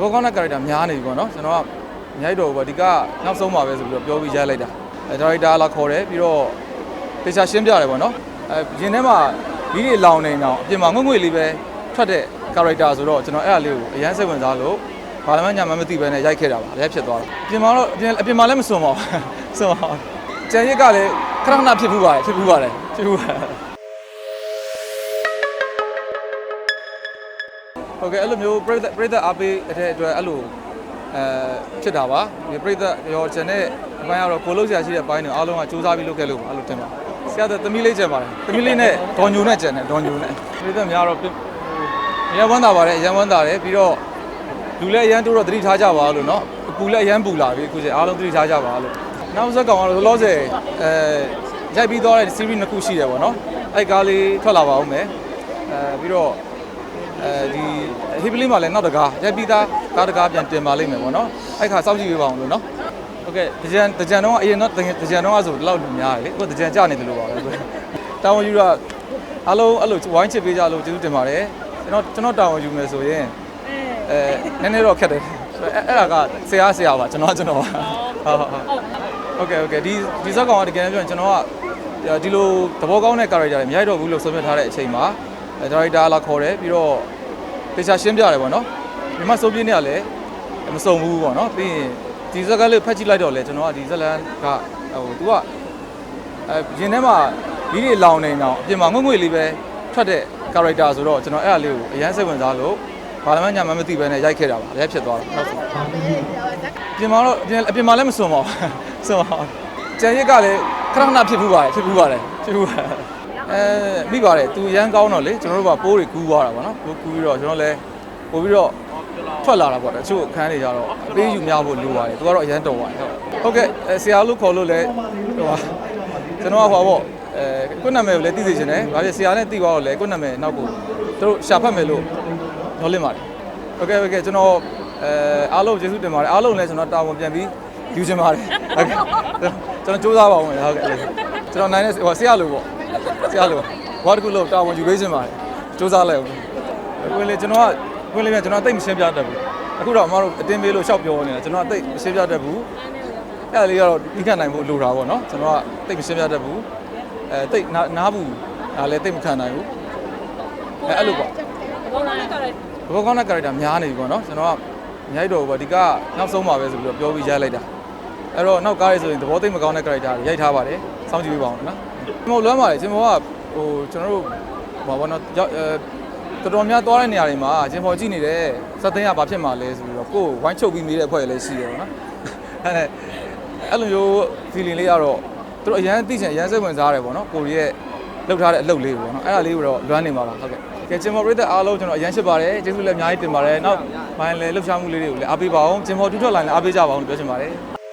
ဘောကောင်းတဲ့ character များနေပြီပေါ့နော်ကျွန်တော်ကမြိုက်တော်ဘောဒီကနောက်ဆုံးပါပဲဆိုပြီးတော့ပြောပြီးရိုက်လိုက်တာအဲ director လာခေါ်တယ်ပြီးတော့တေချာရှင်းပြတယ်ပေါ့နော်အဲရင်ထဲမှာဒီတွေလောင်နေတော့အပြင်မှာငွေ့ငွေ့လေးပဲထွက်တဲ့ character ဆိုတော့ကျွန်တော်အဲ့အလေးကိုအရန်စိတ်ဝင်စားလို့ဘာမှညာမှမသိပဲနဲ့ရိုက်ခဲ့တာပါလည်းဖြစ်သွားတယ်အပြင်မှာတော့အပြင်အပြင်မှာလည်းမစွန်ပါဘူးစွန်ပါဘူးကျန်ရစ်ကလည်းခဏခဏဖြစ်ဖူးပါတယ်ဖြစ်ဖူးပါတယ်ဖြစ်ဖူးပါတယ် ဟုတ်ကဲ့အဲ့လိုမျိုးပြိသက်ပြိသက်အားပေးတဲ့အတွက်အဲ့လိုအဲဖြစ်တာပါဒီပြိသက်ရောကျန်တဲ့အပိုင်းကတော့ကိုလုံးဆရာရှိတဲ့အပိုင်းတွေအားလုံးကစူးစမ်းပြီးလုပ်ခဲ့လို့ပါအဲ့လိုတင်ပါဆရာတဲ့သမီးလေးကျန်ပါတယ်သမီးလေးနဲ့ဒေါ်ညိုနဲ့ကျန်တယ်ဒေါ်ညိုနဲ့ပြိသက်များတော့ရန်ဝမ်းတာပါတယ်ရန်ဝမ်းတာတယ်ပြီးတော့လူလည်းအရန်တိုးတော့သတိထားကြပါလို့เนาะပူလည်းအရန်ပူလာပြီအခုကျအားလုံးသတိထားကြပါလို့နောက်ဆက်ကောင်ကတော့လောလောဆယ်အဲရိုက်ပြီးသွားတဲ့ series နှစ်ခုရှိတယ်ပေါ့เนาะအဲ့ကားလေးထွက်လာပါဦးမယ်အဲပြီးတော့ အဲဒီဟိပလီမှာလည်းနောက်တကားရိုက်ပြီးသားကားတကားပြန်တင်ပါလိမ့်မယ်ပေါ့နော်အဲ့ခါစောင့်ကြည့်ပေးပါအောင်လို့နော်ဟုတ်ကဲ့တကြံတကြံတော့အရင်တော့တကြံတော့ဆိုဒီလောက်များတယ်လေအခုတကြံကြနေတယ်လို့ပါပဲကိုတာဝန်ယူရအားလုံးအဲ့လိုဝိုင်းချစ်ပေးကြလို့ကျေးဇူးတင်ပါတယ်ကျွန်တော်ကျွန်တော်တာဝန်ယူမယ်ဆိုရင်အဲနည်းနည်းတော့ခက်တယ်အဲ့အဲ့ဒါကဆရာဆရာပါကျွန်တော်ကျွန်တော်ပါဟုတ်ဟုတ်ဟုတ်ကဲ့ဟုတ်ကဲ့ဒီဒီဇက်ကောင်ကတကယ်ပြောရင်ကျွန်တော်ကဒီလိုသဘောကောင်းတဲ့ character တွေမရိုက်တော့ဘူးလို့ဆုံးဖြတ်ထားတဲ့အချိန်မှာအဲ director လာခေါ်တယ်ပြီးတော့ တေချာရှင်းပြတယ်ပေါ့နော်ဒီမှာစိုးပြင်းနေရလဲမစုံဘူးပေါ့နော်ပြီးရင်ဒီဇက်ကလေးဖတ်ကြည့်လိုက်တော့လဲကျွန်တော်ကဒီဇက်လန်ကဟို तू ကအဲရင်ထဲမှာဒီတွေလောင်နေတော့အပြင်မှာငွေ့ငွေ့လေးပဲထွက်တဲ့ character ဆိုတော့ကျွန်တော်အဲ့အလေးကိုအရန်စိတ်ဝင်စားလို့ဘာမှညာမှမသိပဲနဲ့ရိုက်ခဲ့တာပါလည်းဖြစ်သွားတယ်ဟုတ်ဆိုပြင်မှာတော့အပြင်အပြင်မှာလည်းမစွန်ပါဘူးစွန်ပါဘူးကျန်ရစ်ကလည်းခဏခဏဖြစ်ဖူးပါတယ်ဖြစ်ဖူးပါတယ်ဖြစ်ဖူးပါတယ် အဲမိပါတယ်သူရန်ကောင်းတော့လေကျွန်တော်တို့ကပိုးတွေကူးသွားတာပေါ့နော်ပိုးကူးပြီးတော့ကျွန်တော်လည်းပို့ပြီးတော့ထွက်လာတာပေါ့တချို့အခန်းတွေကြတော့အပေးယူများဖို့လိုပါတယ်သူကတော့အရန်တော်ပါတယ်ဟုတ်ဟုတ်ကဲ့အဲဆရာလို့ခေါ်လို့လည်းဟိုပါကျွန်တော်ကဟိုပါပေါ့အဲကိုယ့်နာမည်ကိုလည်းသိစေချင်တယ်ဒါပေမဲ့ဆရာနဲ့သိသွားတော့လည်းကိုယ့်နာမည်နောက်ကိုသူတို့ရှာဖတ်မယ်လို့ညှော်လင့်ပါတယ်ဟုတ်ကဲ့ဟုတ်ကဲ့ကျွန်တော်အဲအားလုံးကျေးဇူးတင်ပါတယ်အားလုံးလည်းကျွန်တော်တာဝန်ပြန်ပြီးယူချင်ပါတယ်ဟုတ်ကဲ့ကျွန်တော်စူးစမ်းပါဦးမယ်ဟုတ်ကဲ့ကျွန်တော်နိုင်တဲ့ဟိုဆရာလို့ပေါ့ ဆရာလို့ဘာတစ်ခုလို့တာဝန်ယူပေးချင်ပါတယ်စူးစမ်းလိုက်အောင်ဝင်လေကျွန်တော်ကဝင်လေပြန်ကျွန်တော်တိတ်မရှင်းပြတတ်ဘူးအခုတော့အမတို့အတင်းပေးလို့ရှောက်ပြောနေတာကျွန်တော်ကတိတ်မရှင်းပြတတ်ဘူးအဲ့ဒါလေးကတော့ဒီကနိုင်ဖို့လိုတာပေါ့နော်ကျွန်တော်ကတိတ်မရှင်းပြတတ်ဘူးအဲတိတ်နားဘူးဒါလည်းတိတ်မခံနိုင်ဘူးအဲအဲ့လိုပေါ့ဘောလုံးနဲ့ကလည်းဘောကောင်းတဲ့ character များနေပြီပေါ့နော်ကျွန်တော်ကမြိုက်တော်ဘောဒီကနောက်ဆုံးပါပဲဆိုပြီးတော့ပြောပြီးရိုက်လိုက်တာအဲ့တော့နောက်ကားရေးဆိုရင်သဘောသိမကောင်းတဲ့ character တွေရိုက်ထားပါတယ် စောင့်ကြည့်ပေးပါအောင်နော်ကျွန်တော်လွမ်းပါတယ်ကျွန်တော်ကဟိုကျွန်တော်တို့ဘာဘောနော်ရောက်အဲတော်တော်များသွားတဲ့နေရာတွေမှာဂျင်ဖော်ကြည့်နေတယ်စက်သိန်းကဘာဖြစ်မှာလဲဆိုပြီးတော့ကိုယ်ဝိုင်းချုပ်ပြီးမိတဲ့အဖွဲ့တွေလည်းရှိတယ်ပေါ့နော်အဲ့ဒါအဲ့လိုမျိုး feeling လေးကတော့သူတို့အရန်သိချင်အရန်စိတ်ဝင်စားတယ်ပေါ့နော်ကိုရီးရဲ့လောက်ထားတဲ့အလုပ်လေးပေါ့နော်အဲ့ဒါလေးကိုတော့လွမ်းနေပါပါဟုတ်ကဲ့ကဲဂျင်ဖော်ပြတဲ့အားလုံးကျွန်တော်အရန်ရှိပါတယ်ကျေးဇူးလည်းအများကြီးတင်ပါတယ်နောက်ဘိုင်းလည်းလှုပ်ရှားမှုလေးတွေကိုလည်းအားပေးပါအောင်ဂျင်ဖော်တူထွက်လာရင်လည်းအားပေးကြပါအောင်လို့ပြောချင်ပါတယ်